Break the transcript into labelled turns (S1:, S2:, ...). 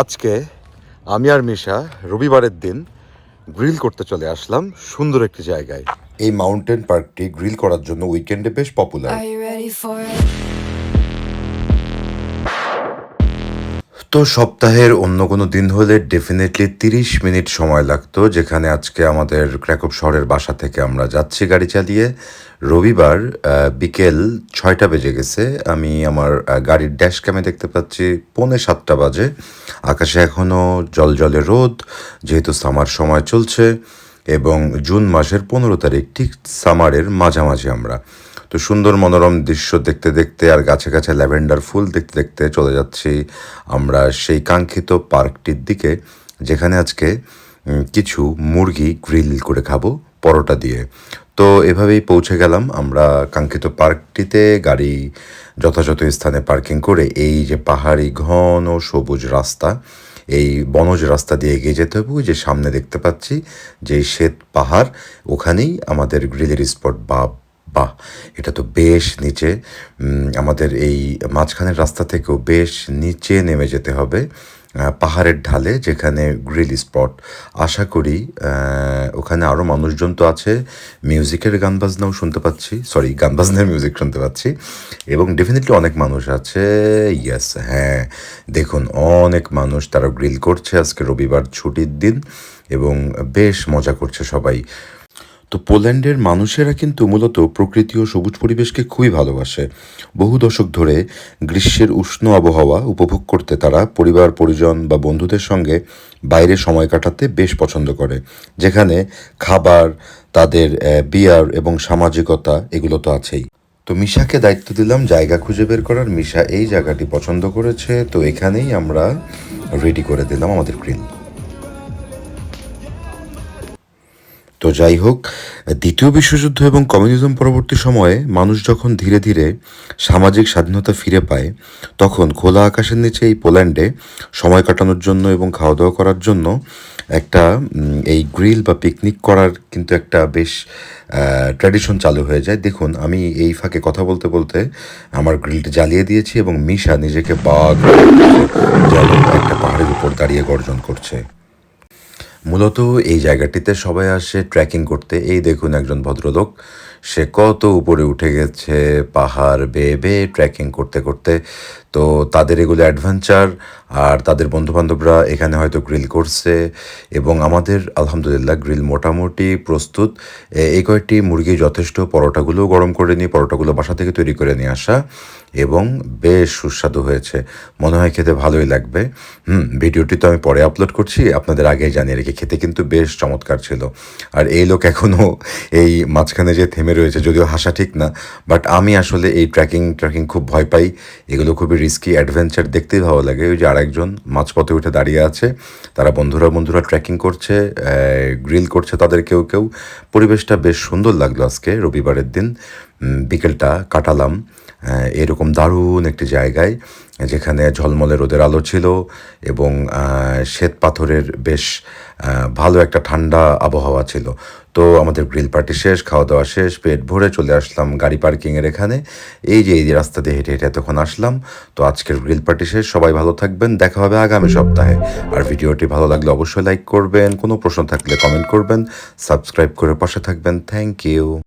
S1: আজকে আমি আর মিশা রবিবারের দিন গ্রিল করতে চলে আসলাম সুন্দর একটি জায়গায়। এই মাউন্টেন পার্কটি গ্রিল করার জন্য উইকেন্ডে বেশ পপুলার। তো সপ্তাহের অন্য কোনো দিন হলে ডেফিনেটলি তিরিশ মিনিট সময় লাগতো, যেখানে আজকে আমাদের ক্র্যাকপ শহরের বাসা থেকে আমরা যাচ্ছি গাড়ি চালিয়ে। রবিবার বিকেল ছয়টা বেজে গেছে। আমি আমার গাড়ির ড্যাশ ক্যামে দেখতে পাচ্ছি পৌনে সাতটা বাজে। আকাশে এখনও জল জলে রোদ, যেহেতু সামার সময় চলছে, এবং জুন মাসের পনেরো তারিখ, ঠিক সামারের মাঝামাঝি আমরা। তো সুন্দর মনোরম দৃশ্য দেখতে দেখতে আর গাছে গাছে ল্যাভেন্ডার ফুল দেখতে দেখতে চলে যাচ্ছি আমরা সেই কাঙ্ক্ষিত পার্কটির দিকে, যেখানে আজকে কিছু মুরগি গ্রিল করে খাব পরোটা দিয়ে। তো এভাবেই পৌঁছে গেলাম আমরা কাঙ্ক্ষিত পার্কটিতে, গাড়ি যথাযথ স্থানে পার্কিং করে এই যে পাহাড়ি ঘন সবুজ রাস্তা, এই বনজ রাস্তা দিয়ে এগিয়ে যেতে হবে, যে সামনে দেখতে পাচ্ছি যে শ্বেত পাহাড়, ওখানেই আমাদের গ্রিলের স্পট বা বাহ, এটা তো বেশ নিচে আমাদের এই মাঝখানের রাস্তা থেকেও বেশ নিচে নেমে যেতে হবে পাহাড়ের ঢালে যেখানে গ্রিল স্পট। আশা করি ওখানে আরও মানুষজন তো আছে, মিউজিকের গান বাজনাও শুনতে পাচ্ছি সরি গান বাজনার মিউজিক শুনতে পাচ্ছি, এবং ডেফিনেটলি অনেক মানুষ আছে ইয়েস হ্যাঁ দেখুন, অনেক মানুষ তারা গ্রিল করছে আজকে রবিবার ছুটির দিন, এবং বেশ মজা করছে সবাই। তো পোল্যান্ডের মানুষেরা কিন্তু মূলত প্রকৃতি ও সবুজ পরিবেশকে খুবই ভালোবাসে। বহু দশক ধরে গ্রীষ্মের উষ্ণ আবহাওয়া উপভোগ করতে তারা পরিবার, পরিজন বা বন্ধুদের সঙ্গে বাইরে সময় কাটাতে বেশ পছন্দ করে। যেখানে খাবার, তাদের বিয়ার এবং সামাজিকতা এগুলো তো আছেই। তো মিশাকে দায়িত্ব দিলাম জায়গা খুঁজে বের করার। মিশা এই জায়গাটি পছন্দ করেছে, তো এখানেই আমরা রেডি করে দিলাম আমাদের গ্রিল তো যাই হোক, দ্বিতীয় বিশ্বযুদ্ধ এবং কমিউনিজম পরবর্তী সময়ে মানুষ যখন ধীরে ধীরে সামাজিক স্বাধীনতা ফিরে পায়, তখন খোলা আকাশের নিচে এই পোল্যান্ডে সময় কাটানোর জন্য এবং খাওয়া দাওয়া করার জন্য একটা এই গ্রিল বা পিকনিক করার কিন্তু একটা বেশ ট্র্যাডিশন চালু হয়ে যায়। দেখুন, আমি এই ফাঁকে কথা বলতে বলতে আমার গ্রিলটি জ্বালিয়ে দিয়েছি এবং মিশা নিজেকে বাঘ, একটা পাহাড়ের উপর দাঁড়িয়ে গর্জন করছে। মূলত এই জায়গাটিতে সবাই আসে ট্রেকিং করতে। এই দেখুন একজন ভদ্রলোক, সে কত উপরে উঠে গেছে, পাহাড় বেয়ে বেয়ে ট্রেকিং করতে করতে। তো তাদের এগুলো অ্যাডভেঞ্চার আর তাদের বন্ধুবান্ধবরা এখানে হয়তো গ্রিল করছে এবং আমাদের, আলহামদুলিল্লাহ, গ্রিল মোটামুটি প্রস্তুত। এই কয়েকটি মুরগি যথেষ্ট পরোটাগুলো গরম করে নিয়ে, পরোটাগুলো বাসা থেকে তৈরি করে নিয়ে আসা এবং বেশ সুস্বাদু হয়েছে। মনে হয় খেতে ভালোই লাগবে। হুম, ভিডিওটি তো আমি পরে আপলোড করছি, আপনাদের আগেই জানিয়ে রেখে, খেতে কিন্তু বেশ চমৎকার ছিল। আর এই লোক এখনও এই মাঝখানে যে থেমে রয়েছে, যদিও হাসা ঠিক না, বাট আমি আসলে এই ট্রেকিং ট্র্যাকিং খুব ভয় পাই। এগুলো খুবই রিস্কি অ্যাডভেঞ্চার দেখতেই ভালো লাগে। ওই যে আরেকজন মাঝপথে উঠে দাঁড়িয়ে আছে। তারা বন্ধুরা বন্ধুরা ট্রেকিং করছে গ্রিল করছে তাদের কেউ কেউ। পরিবেশটা বেশ সুন্দর লাগল আজকে, রবিবারের দিন। বিকেলটা কাটালাম। এরকম দারুণ একটি জায়গায় যেখানে ঝলমলে রোদের আলো ছিল এবং শ্বেত পাথরের বেশ ভালো একটা ঠান্ডা আবহাওয়া ছিল। তো আমাদের গ্রিল পার্টি শেষ, খাওয়া দাওয়া শেষ, পেট ভরে চলে আসলাম গাড়ি পার্কিংয়ের এখানে। এই যে, এই রাস্তা দিয়ে হেঁটে হেঁটে এতক্ষণ আসলাম। তো আজকের গ্রিল পার্টি শেষ, সবাই ভালো থাকবেন, দেখা হবে আগামী সপ্তাহে। আর ভিডিওটি ভালো লাগলে অবশ্যই লাইক করবেন, কোনো প্রশ্ন থাকলে কমেন্ট করবেন, সাবস্ক্রাইব করে পাশে থাকবেন। Thank you.